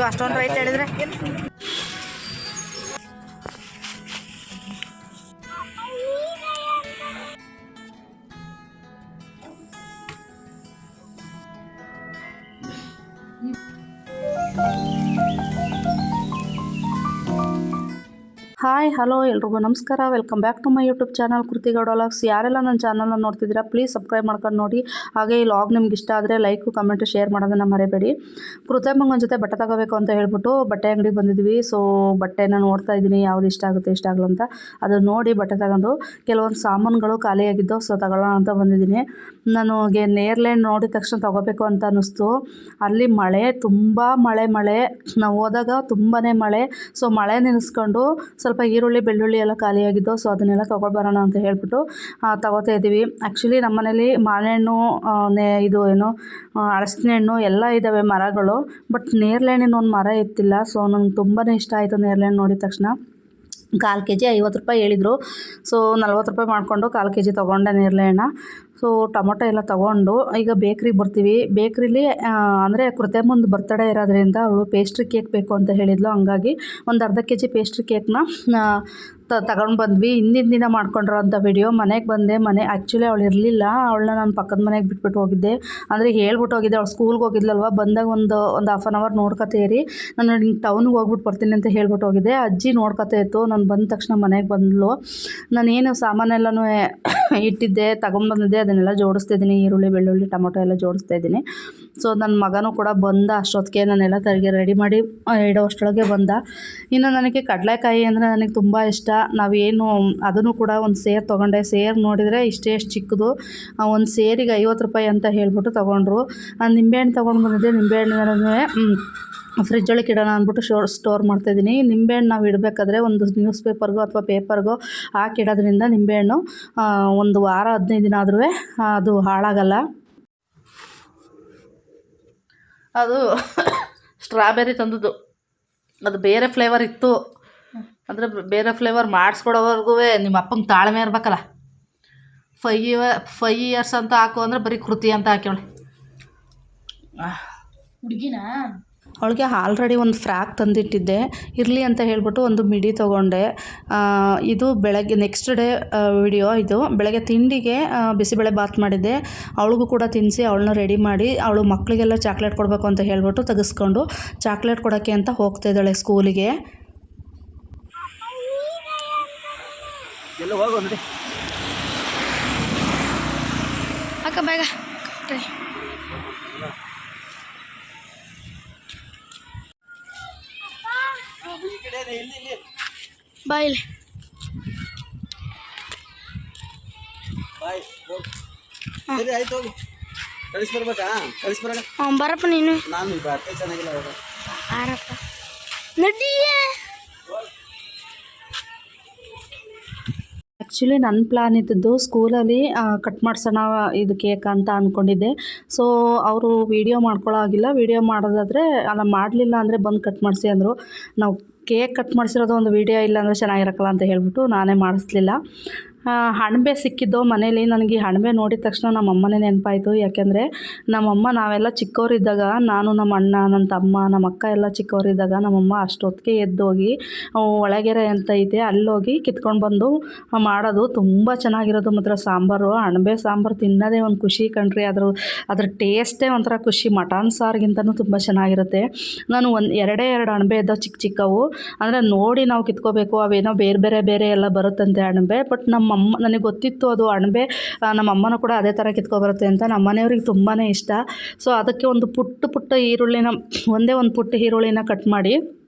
ನೀವು ಅಷ್ಟೊಂದು ರೈಟ್ ಹೇಳಿದ್ರೆ? ಹಾಯ್ ಹಲೋ ಎಲ್ರಿಗೂ ನಮಸ್ಕಾರ. Welcome back to my YouTube channel Kriti Gowda vlogs ಯಾರೆಲ್ಲ ನನ್ನ ಚಾನಲ್ನ ನೋಡ್ತಿದ್ದೀರಾ ಪ್ಲೀಸ್ ಸಬ್ಸ್ಕ್ರೈಬ್ ಮಾಡ್ಕೊಂಡು ನೋಡಿ. ಹಾಗೆ ಈ ಲಾಗ್ ನಿಮ್ಗೆ ಇಷ್ಟ ಆದರೆ ಲೈಕು ಕಮೆಂಟು ಶೇರ್ ಮಾಡೋದನ್ನು ಮರಿಬೇಡಿ. ಕೃತಮ್ಮಂಗನ ಜೊತೆ ಬಟ್ಟೆ ತಗೋಬೇಕು ಅಂತ ಹೇಳ್ಬಿಟ್ಟು ಬಟ್ಟೆ ಅಂಗಡಿಗೆ ಬಂದಿದ್ವಿ. ಸೊ ಬಟ್ಟೆನ ನೋಡ್ತಾ ಇದ್ದೀನಿ, ಯಾವ್ದು ಇಷ್ಟ ಆಗುತ್ತೆ, ಇಷ್ಟ ಆಗಲ್ಲ ಅಂತ. ಅದು ನೋಡಿ ಬಟ್ಟೆ ತಗೊಂಡು ಕೆಲವೊಂದು ಸಾಮಾನುಗಳು ಖಾಲಿಯಾಗಿದ್ದು ಸೊ ತಗೊಳ್ಳೋಣ ಅಂತ ಬಂದಿದ್ದೀನಿ. ನನಗೆ ನೇರ್ಲೆಂಡ್ ನೋಡಿದ ತಕ್ಷಣ ತೊಗೋಬೇಕು ಅಂತ ಅನ್ನಿಸ್ತು. ಅಲ್ಲಿ ಮಳೆ, ತುಂಬ ಮಳೆ ಮಳೆ. ನಾವು ಹೋದಾಗ ತುಂಬಾ ಮಳೆ. ಸೊ ಮಳೆ ನೆನೆಸ್ಕೊಂಡು ಸ್ವಲ್ಪ ಈರುಳ್ಳಿ, ಬೆಳ್ಳುಳ್ಳಿ ಎಲ್ಲ ಖಾಲಿಯಾಗಿದ್ದು ಸೊ ಅದನ್ನೆಲ್ಲ ತೊಗೊಳ್ಬರೋಣ ಅಂತ ಹೇಳ್ಬಿಟ್ಟು ತೊಗೋತಾ ಇದ್ದೀವಿ. ಆ್ಯಕ್ಚುಲಿ ನಮ್ಮ ಮನೇಲಿ ಮಾವಿನಹಣ್ಣು ನೇ, ಇದು ಏನು ಅಳಸಿನ ಹಣ್ಣು ಎಲ್ಲ ಇದ್ದಾವೆ ಮರಗಳು. ಬಟ್ ನೇರ್ಲೆಹಣ್ಣಿನ ಒಂದು ಮರ ಇತ್ತಿಲ್ಲ. ಸೊ ನಂಗೆ ತುಂಬಾ ಇಷ್ಟ ಆಯಿತು ನೇರ್ಲೆಹಣ್ಣು ನೋಡಿದ ತಕ್ಷಣ. ಕಾಲು ಕೆ ಜಿ ಐವತ್ತು ರೂಪಾಯಿ ಹೇಳಿದರು. ಸೊ ನಲ್ವತ್ತು ರೂಪಾಯಿ ಮಾಡಿಕೊಂಡು ಕಾಲು ಕೆ ಜಿ ತೊಗೊಂಡೆ ನೇರಳೆ ಸೊ ಟೊಮೊಟೊ ಎಲ್ಲ ತಗೊಂಡು ಈಗ ಬೇಕ್ರಿಗೆ ಬರ್ತೀವಿ. ಬೇಕ್ರಿಲಿ ಅಂದರೆ ಕೃತ್ಯಮ್ಮಂದು ಬರ್ತಡೇ ಇರೋದ್ರಿಂದ ಅವಳು ಪೇಸ್ಟ್ರಿ ಕೇಕ್ ಬೇಕು ಅಂತ ಹೇಳಿದ್ಲು. ಹಂಗಾಗಿ ಒಂದು ಅರ್ಧ ಕೆ ಜಿ ಪೇಸ್ಟ್ರಿ ಕೇಕ್ನ ತಗೊಂಡು ಬಂದ್ವಿ. ಹಿಂದಿನ ದಿನ ಮಾಡ್ಕೊಂಡಿರೋ ಅಂಥ ವಿಡಿಯೋ ಮನೆಗೆ ಬಂದೆ. ಮನೆ ಆ್ಯಕ್ಚುಲಿ ಅವಳು ಇರಲಿಲ್ಲ. ಅವಳನ್ನ ನಾನು ಪಕ್ಕದ ಮನೆಗೆ ಬಿಟ್ಬಿಟ್ಟು ಹೋಗಿದ್ದೆ. ಅಂದರೆ ಹೇಳ್ಬಿಟ್ಟು ಹೋಗಿದ್ದೆ. ಅವಳು ಸ್ಕೂಲ್ಗೆ ಹೋಗಿದ್ಲಲ್ವ? ಬಂದಾಗ ಒಂದು ಒಂದು ಹಾಫ್ ಆನ್ ಅವರ್ ನೋಡ್ಕೊತೀರಿ ನಾನು ಟೌನ್ಗೆ ಹೋಗ್ಬಿಟ್ಟು ಬರ್ತೀನಿ ಅಂತ ಹೇಳ್ಬಿಟ್ಟು ಹೋಗಿದ್ದೆ. ಅಜ್ಜಿ ನೋಡ್ಕೊತಾ ಇತ್ತು. ನಾನು ಬಂದ ತಕ್ಷಣ ಮನೆಗೆ ಬಂದಳು ನಾನೇನು ಸಾಮಾನೆಲ್ಲನೂ ಇಟ್ಟಿದ್ದೆ ತಗೊಂಡ್ಬಂದಿದ್ದೆ ಅದನ್ನೆಲ್ಲ ಜೋಡಿಸ್ತಾ ಇದ್ದೀನಿ. ಈರುಳ್ಳಿ, ಬೆಳ್ಳುಳ್ಳಿ, ಟೊಮೊಟೊ ಎಲ್ಲ ಜೋಡಿಸ್ತಾ ಇದ್ದೀನಿ. ಸೊ ನನ್ನ ಮಗನೂ ಕೂಡ ಬಂದ ಅಷ್ಟೊತ್ತಿಗೆ ನಾನೆಲ್ಲ ತರಗೆ ರೆಡಿ ಮಾಡಿ ಇಡೋ ಅಷ್ಟರೊಳಗೆ ಬಂದ. ಇನ್ನು ನನಗೆ ಕಡಲೆಕಾಯಿ ಅಂದರೆ ನನಗೆ ತುಂಬ ಇಷ್ಟ. ನಾವೇನು ಅದನ್ನು ಕೂಡ ಒಂದು ಸೇರ್ ತೊಗೊಂಡೆ. ಸೇರ್ ನೋಡಿದರೆ ಇಷ್ಟೇ ಎಷ್ಟು ಚಿಕ್ಕದು. ಒಂದು ಸೇರಿಗೆ ಐವತ್ತು ರೂಪಾಯಿ ಅಂತ ಹೇಳಿಬಿಟ್ಟು ತೊಗೊಂಡ್ರು. ನಿಂಬೆಹಣ್ಣು ತೊಗೊಂಡು ಬಂದಿದ್ದೆ. ನಿಂಬೆಹಣ್ಣು ಫ್ರಿಜ್ ಒಳಗೆ ಇಡೋಣ ಅಂದ್ಬಿಟ್ಟು ಶೋ ಸ್ಟೋರ್ ಮಾಡ್ತಾಯಿದ್ದೀನಿ ನಿಂಬೆಹಣ್ಣು ನಾವು ಇಡಬೇಕಾದ್ರೆ ಒಂದು ನ್ಯೂಸ್ ಪೇಪರ್ಗೋ ಅಥವಾ ಪೇಪರ್ಗೋ ಹಾಕಿಡೋದ್ರಿಂದ ನಿಂಬೆಹಣ್ಣು ಒಂದು ವಾರ ಹದಿನೈದು ದಿನ ಆದರೂ ಅದು ಹಾಳಾಗಲ್ಲ. ಅದು ಸ್ಟ್ರಾಬೆರಿ ತಂದದ್ದು. ಅದು ಬೇರೆ ಫ್ಲೇವರ್ ಇತ್ತು. ಅಂದರೆ ಬೇರೆ ಫ್ಲೇವರ್ ಮಾಡಿಸ್ಕೊಡೋವರೆಗೂ ನಿಮ್ಮ ಅಪ್ಪಂಗೆ ತಾಳ್ಮೆ ಇರ್ಬೇಕಲ್ಲ. ಫೈ ಫೈವ್ ಇಯರ್ಸ್ ಅಂತ ಹಾಕು ಅಂದರೆ ಬರೀ ಕೃತಿ ಅಂತ ಹಾಕ್ಯವಳೆ. ಹುಡುಗಿನ? ಅವಳಿಗೆ ಆಲ್ರೆಡಿ ಒಂದು ಫ್ರಾಕ್ ತಂದಿಟ್ಟಿದ್ದೆ. ಇರಲಿ ಅಂತ ಹೇಳ್ಬಿಟ್ಟು ಒಂದು ಮಿಡಿ ತೊಗೊಂಡೆ. ಇದು ಬೆಳಗ್ಗೆ ನೆಕ್ಸ್ಟ್ ಡೇ ವಿಡಿಯೋ ಇದು. ಬೆಳಗ್ಗೆ ತಿಂಡಿಗೆ ಬಿಸಿಬೇಳೆ ಬಾತ್ ಮಾಡಿದ್ದೆ. ಅವಳಿಗೂ ಕೂಡ ತಿನ್ನಿಸಿ ಅವಳನ್ನ ರೆಡಿ ಮಾಡಿ ಅವಳು ಮಕ್ಕಳಿಗೆಲ್ಲ ಚಾಕ್ಲೇಟ್ ಕೊಡಬೇಕು ಅಂತ ಹೇಳ್ಬಿಟ್ಟು ತೆಗೆಸ್ಕೊಂಡು ಚಾಕ್ಲೇಟ್ ಕೊಡೋಕ್ಕೆ ಅಂತ ಹೋಗ್ತಾ ಇದ್ದಾಳೆ ಸ್ಕೂಲಿಗೆ ಎಲ್ಲ ಹೋಗು ನಡಿ ಅಕ್ಕ ಬೇಗ. ಬಾಯ್ ಸರಿ ಆಯ್ತು ಹೋಗು. ಅವ್ನು ಬರಪ್ಪ ನೀನು. ನಾನು ಚೆನ್ನಾಗಿಲ್ಲ ನಡಿಯೇ. ಆ್ಯಕ್ಚುಲಿ ನನ್ನ ಪ್ಲ್ಯಾನ್ ಇದ್ದದ್ದು ಸ್ಕೂಲಲ್ಲಿ ಕಟ್ ಮಾಡ್ಸೋಣ ಇದು ಕೇಕ್ ಅಂತ ಅಂದ್ಕೊಂಡಿದ್ದೆ ಸೊ ಅವರು ವೀಡಿಯೋ ಮಾಡ್ಕೊಳ್ಳೋ ಆಗಿಲ್ಲ ವೀಡಿಯೋ ಮಾಡೋದಾದರೆ ಅಲ್ಲ ಮಾಡಲಿಲ್ಲ ಅಂದರೆ ಬಂದು ಕಟ್ ಮಾಡಿಸಿ ಅಂದರು. ನಾವು ಕೇಕ್ ಕಟ್ ಮಾಡಿಸಿರೋದು ಒಂದು ವೀಡಿಯೋ ಇಲ್ಲ ಅಂದರೆ ಚೆನ್ನಾಗಿರಕ್ಕಲ್ಲ ಅಂತ ಹೇಳ್ಬಿಟ್ಟು ನಾನೇ ಮಾಡಿಸ್ಲಿಲ್ಲ. ಅಣಬೆ ಸಿಕ್ಕಿದ್ದು ಮನೇಲಿ. ನನಗೆ ಅಣಬೆ ನೋಡಿದ ತಕ್ಷಣ ನಮ್ಮ ಅಮ್ಮನೇ ನೆನಪಾಯಿತು. ಯಾಕೆಂದರೆ ನಮ್ಮಮ್ಮ ನಾವೆಲ್ಲ ಚಿಕ್ಕವರಿದ್ದಾಗ, ನಾನು ನಮ್ಮ ಅಣ್ಣ, ನನ್ನ ತಮ್ಮ, ನಮ್ಮ ಅಕ್ಕ ಎಲ್ಲ ಚಿಕ್ಕವರಿದ್ದಾಗ ನಮ್ಮಮ್ಮ ಅಷ್ಟೊತ್ತಿಗೆ ಎದ್ದೋಗಿ ಒಳಗೆರೆ ಅಂತ ಐತೆ. ಅಲ್ಲೋಗಿ ಕಿತ್ಕೊಂಡು ಬಂದು ಮಾಡೋದು ತುಂಬ ಚೆನ್ನಾಗಿರೋದು ಮಾತ್ರ. ಸಾಂಬಾರು ಅಣಬೆ ಸಾಂಬಾರು ತಿನ್ನೋದೇ ಒಂದು ಖುಷಿ ಕಣ್ರಿ. ಅದ್ರ ಅದ್ರ ಟೇಸ್ಟೇ ಒಂಥರ ಖುಷಿ. ಮಟನ್ ಸಾರಿಗಿಂತನೂ ತುಂಬ ಚೆನ್ನಾಗಿರುತ್ತೆ. ನಾನು ಒಂದು ಎರಡೇ ಎರಡು ಅಣಬೆ ಇದ್ದಾವೆ ಚಿಕ್ಕ ಚಿಕ್ಕವು. ಅಂದರೆ ನೋಡಿ ನಾವು ಕಿತ್ಕೋಬೇಕು, ಅವೇನೋ ಬೇರೆ ಬೇರೆ ಬೇರೆ ಎಲ್ಲ ಬರುತ್ತಂತೆ ಅಣಬೆ ಬಟ್ ನಮ್ಮ ಅಮ್ಮ ನನಗೆ ಗೊತ್ತಿತ್ತು ಅದು ಅಣಬೆ. ಆ, ನಮ್ಮ ಅಮ್ಮನೂ ಕೂಡ ಅದೇ ಥರ ಕಿತ್ಕೊಬರುತ್ತೆ ಅಂತ ನಮ್ಮ ಮನೆಯವ್ರಿಗೆ ತುಂಬಾ ಇಷ್ಟ. ಸೊ ಅದಕ್ಕೆ ಒಂದು ಪುಟ್ಟ ಪುಟ್ಟ ಈರುಳ್ಳಿನ ಒಂದೇ ಒಂದು ಪುಟ್ಟ ಈರುಳ್ಳಿನ ಕಟ್ ಮಾಡಿ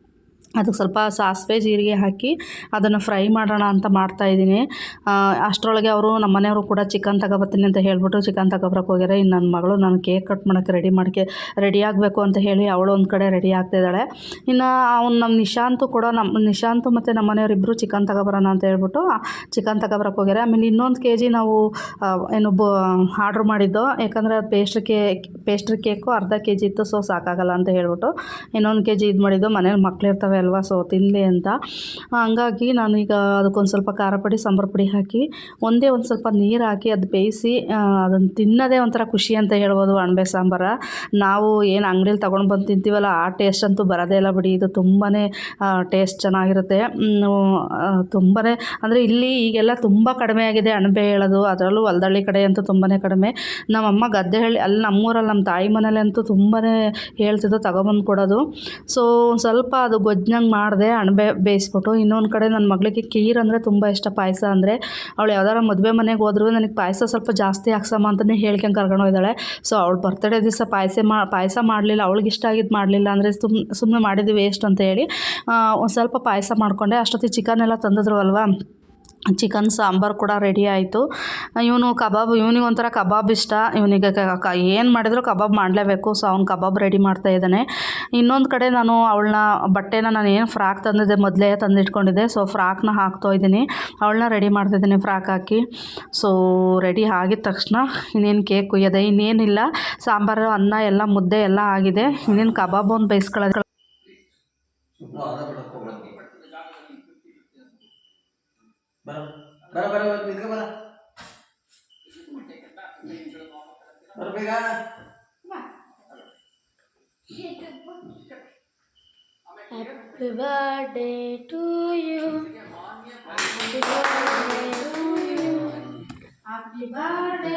ಅದಕ್ಕೆ ಸ್ವಲ್ಪ ಸಾಸಿವೆ, ಜೀರಿಗೆ ಹಾಕಿ ಅದನ್ನು ಫ್ರೈ ಮಾಡೋಣ ಅಂತ ಮಾಡ್ತಾಯಿದ್ದೀನಿ ಅಷ್ಟರೊಳಗೆ ಅವರು ನಮ್ಮ ಮನೆಯವರು ಕೂಡ ಚಿಕನ್ ತಗೋಬರ್ತೀನಿ ಅಂತ ಹೇಳಿಬಿಟ್ಟು ಚಿಕನ್ ತಗೊಬರಕ್ಕೆ ಹೋಗ್ಯಾರೆ. ಇನ್ನು ನನ್ನ ಮಗಳು ನಾನು ಕೇಕ್ ಕಟ್ ಮಾಡೋಕ್ಕೆ ರೆಡಿ ಮಾಡೋಕ್ಕೆ ರೆಡಿ ಆಗಬೇಕು ಅಂತ ಹೇಳಿ ಅವಳು ಒಂದು ಕಡೆ ರೆಡಿ ಆಗ್ತಿದ್ದಾಳೆ ಇನ್ನು ಅವ್ನು ನಮ್ಮ ನಿಶಾಂತು ಕೂಡ ನಮ್ಮ, ನಿಶಾಂತು ಮತ್ತು ನಮ್ಮ ಮನೆಯವರಿಬ್ಬರು ಚಿಕನ್ ತಗೋಬರೋಣ ಅಂತ ಹೇಳ್ಬಿಟ್ಟು ಚಿಕನ್ ತಗೊಬರಕ್ಕೆ ಹೋಗ್ಯಾರೆ. ಆಮೇಲೆ ಇನ್ನೊಂದು ಕೆ ಜಿ ನಾವು ಏನು ಬ, ಆರ್ಡ್ರ್ ಮಾಡಿದ್ದು. ಯಾಕಂದರೆ ಪೇಸ್ಟ್ರಿ ಕೇಕ್ ಪೇಸ್ಟ್ರಿ ಕೇಕು ಅರ್ಧ ಕೆ ಜಿ ಇತ್ತು, ಸೊ ಸಾಕಾಗಲ್ಲ ಅಂತ ಹೇಳ್ಬಿಟ್ಟು ಇನ್ನೊಂದು ಕೆ ಜಿ ಇದು ಮಾಡಿದ್ದು. ಮನೇಲಿ ಮಕ್ಳು ಇರ್ತವೆ ಅಲ್ವಾ? ಸೊ ತಿನ್ನಲಿ ಅಂತ. ಹಂಗಾಗಿ ನಾನೀಗ ಅದಕ್ಕೊಂದು ಸ್ವಲ್ಪ ಖಾರ ಪುಡಿ, ಸಾಂಬಾರು ಪುಡಿ ಹಾಕಿ, ಒಂದೇ ಒಂದು ಸ್ವಲ್ಪ ನೀರು ಹಾಕಿ ಅದು ಬೇಯಿಸಿ ಅದನ್ನು ತಿನ್ನೋದೇ ಒಂಥರ ಖುಷಿ ಅಂತ ಹೇಳ್ಬೋದು ಅಣಬೆ ಸಾಂಬಾರ. ನಾವು ಏನು ಅಂಗಡಿಯಲ್ಲಿ ತೊಗೊಂಡು ಬಂದು ತಿಂತೀವಲ್ಲ, ಆ ಟೇಸ್ಟ್ ಅಂತೂ ಬರೋದೇ ಇಲ್ಲ ಬಿಡಿ. ಇದು ತುಂಬಾ ಟೇಸ್ಟ್ ಚೆನ್ನಾಗಿರುತ್ತೆ. ತುಂಬಾ ಅಂದರೆ ಇಲ್ಲಿ ಈಗೆಲ್ಲ ತುಂಬ ಕಡಿಮೆ ಆಗಿದೆ ಅಣಬೆ ಹೇಳೋದು. ಅದರಲ್ಲೂ ಹೊಲದಳ್ಳಿ ಕಡೆ ಅಂತೂ ತುಂಬಾ ಕಡಿಮೆ. ನಮ್ಮಮ್ಮ ಹೇಳಿ ಅಲ್ಲಿ ನಮ್ಮೂರಲ್ಲಿ ನಮ್ಮ ತಾಯಿ ಮನೇಲಿ ಅಂತೂ ತುಂಬಾ ಹೇಳ್ತಿದ್ದು, ತಗೊಬಂದು ಕೊಡೋದು. ಸೊ ಸ್ವಲ್ಪ ಅದು ಗೊಜ್ಜಂಗೆ ಮಾಡಿದೆ, ಅಣಬೆ ಬೇಯಿಸ್ಬಿಟ್ಟು. ಇನ್ನೊಂದು ಕಡೆ ನನ್ನ ಮಗಳಿಗೆ ಕೀರ್ ಅಂದರೆ ತುಂಬ ಇಷ್ಟ, ಪಾಯಸ ಅಂದರೆ. ಅವಳು ಯಾವ್ದಾರ ಮದುವೆ ಮನೆಗೆ ಹೋದ್ರೂ ನನಗೆ ಪಾಯಸ ಸ್ವಲ್ಪ ಜಾಸ್ತಿ ಹಾಕ್ಸಮ್ಮ ಅಂತಲೇ ಹೇಳ್ಕೊಂಡು ಕರ್ಕೊಂಡು ಹೋಗಿದ್ದಾಳೆ ಸೊ ಅವಳು ಬರ್ತಡೇ ದಿವಸ ಪಾಯಸ ಮಾ, ಪಾಯಸ ಮಾಡಲಿಲ್ಲ, ಅವಳಿಗೆ ಇಷ್ಟ ಆಗಿದ್ದು ಮಾಡಲಿಲ್ಲ ಅಂದರೆ ಸುಮ್ ಸುಮ್ಮನೆ ಮಾಡಿದ್ದು ವೇಸ್ಟ್ ಅಂತ ಹೇಳಿ. ಒಂದು ಸ್ವಲ್ಪ ಪಾಯಸ ಮಾಡಿಕೊಂಡೆ. ಅಷ್ಟೊತ್ತಿಗೆ ಚಿಕನ್ ಎಲ್ಲ ತಂದಿದ್ರು ಅಲ್ವಾ ಚಿಕನ್ ಸಾಂಬಾರು ಕೂಡ ರೆಡಿ ಆಯಿತು. ಇವನು ಕಬಾಬ್, ಇವನಿಗೆ ಒಂಥರ ಕಬಾಬ್ ಇಷ್ಟ. ಇವನಿಗೆ ಏನು ಮಾಡಿದ್ರು ಕಬಾಬ್ ಮಾಡಲೇಬೇಕು. ಸೊ ಅವ್ನು ಕಬಾಬ್ ರೆಡಿ ಮಾಡ್ತಾ ಇದ್ದಾನೆ. ಇನ್ನೊಂದು ಕಡೆ ನಾನು ಅವಳನ್ನ ಬಟ್ಟೆನ ನಾನು ಏನು ಫ್ರಾಕ್ ತಂದಿದ್ದೆ, ಮೊದಲೇ ತಂದಿಟ್ಕೊಂಡಿದ್ದೆ. ಸೊ ಫ್ರಾಕ್ನ ಹಾಕ್ತಾ ಇದ್ದೀನಿ. ಅವಳನ್ನ ರೆಡಿ ಮಾಡ್ತಿದ್ದೀನಿ ಫ್ರಾಕ್ ಹಾಕಿ. ಸೊ ರೆಡಿ ಆಗಿದ ತಕ್ಷಣ ಇನ್ನೇನು ಕೇಕ್ ಕುಯ್ಯೋದೆ. ಇನ್ನೇನಿಲ್ಲ. ಸಾಂಬಾರು, ಅನ್ನ ಎಲ್ಲ, ಮುದ್ದೆ ಎಲ್ಲ ಆಗಿದೆ. ಇನ್ನೇನು ಕಬಾಬ್ ಒಂದು ಬೇಯಿಸ್ಕೊಳ್ಳೋದು ಬರ ಬರ ಬರ ಬರ ನಿಂತ್ಕೊ ಬರ ಬರ ಬೇಗ happy birthday to you happy birthday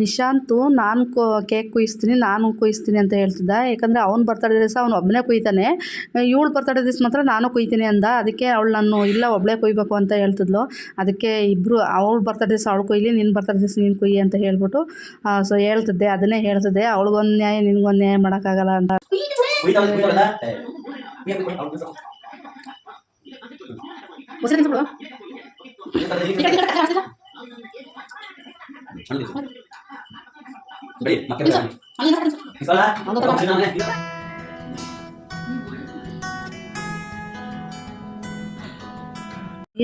Nishant ನಾನು ಕೋ ಕೇಕ್ ಕುಯಿಸ್ತೀನಿ ನಾನು ಕುಯಿಸ್ತೀನಿ ಅಂತ ಹೇಳ್ತಿದ್ದ. ಯಾಕಂದರೆ ಅವ್ನು ಬರ್ತಡೇ ದಿವಸ ಅವ್ನು ಒಬ್ಬನೇ ಕುಯ್ತಾನೆ. ಇವಳು ಬರ್ತಡೇ ದಿವಸ ಮಾತ್ರ ನಾನು ಕುಯ್ತೀನಿ ಅಂದ. ಅದಕ್ಕೆ ಅವಳು ನಾನು ಇಲ್ಲ ಒಬ್ಬಳೇ ಕುಯ್ಬೇಕು ಅಂತ ಹೇಳ್ತಿದ್ಲು. ಅದಕ್ಕೆ ಇಬ್ಬರು ಅವಳು ಬರ್ತಡೇ ದಿವಸ ಅವಳು ಕುಯ್ಲಿ ನಿನ್ನ ಬರ್ತಡೇ ದಿವಸ ನೀನು ಕುಯ್ಯಿ ಅಂತ ಹೇಳ್ಬಿಟ್ಟು ಸೊ ಹೇಳ್ತಿದ್ದೆ. ಅದನ್ನೇ ಹೇಳ್ತಿದ್ದೆ. ಅವಳಿಗೊಂದು ನ್ಯಾಯ ನಿನಗೊಂದು ನ್ಯಾಯ ಮಾಡೋಕ್ಕಾಗಲ್ಲ ಅಂತ.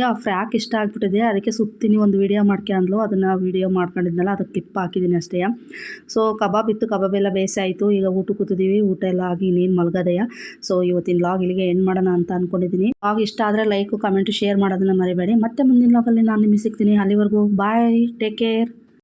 ಆ ಫ್ರಾಕ್ ಇಷ್ಟ ಆಗ್ಬಿಟ್ಟಿದೆ. ಅದಕ್ಕೆ ಸುತ್ತಿನಿ ಒಂದು ವೀಡಿಯೋ ಮಾಡ್ಕೊಂಡ್ಲು ಅದನ್ನು ವೀಡಿಯೋ ಮಾಡ್ಕೊಂಡಿದ್ನಲ್ಲ ಅದಕ್ಕೆ ಕ್ಲಿಪ್ ಹಾಕಿದ್ದೀನಿ ಅಷ್ಟೇ. ಸೊ ಕಬಾಬ್ ಇತ್ತು. ಕಬಾಬ್ ಎಲ್ಲ ಬೇಸಿ ಆಯಿತು. ಈಗ ಊಟ ಕೂತಿದ್ದೀವಿ ಊಟ ಎಲ್ಲ ಆಗಿ ಇನ್ನೇನು ಮಲಗದೆಯ ಸೊ ಇವತ್ತಿನ ಲಾಗ್ ಇಲ್ಲಿಗೆ ಎಂಡ್ ಮಾಡೋಣ ಅಂತ ಅಂದ್ಕೊಂಡಿದ್ದೀನಿ ಲಾಗ್ ಇಷ್ಟ ಆದರೆ ಲೈಕು ಕಮೆಂಟು ಶೇರ್ ಮಾಡೋದನ್ನು ಮರಿಬೇಡಿ. ಮತ್ತೆ ಮುಂದಿನ ಲಾಗಲ್ಲಿ ನಾನು ನಿಮಗೆ ಸಿಗ್ತೀನಿ. ಅಲ್ಲಿವರೆಗೂ ಬಾಯ್ ಟೇಕ್ ಕೇರ್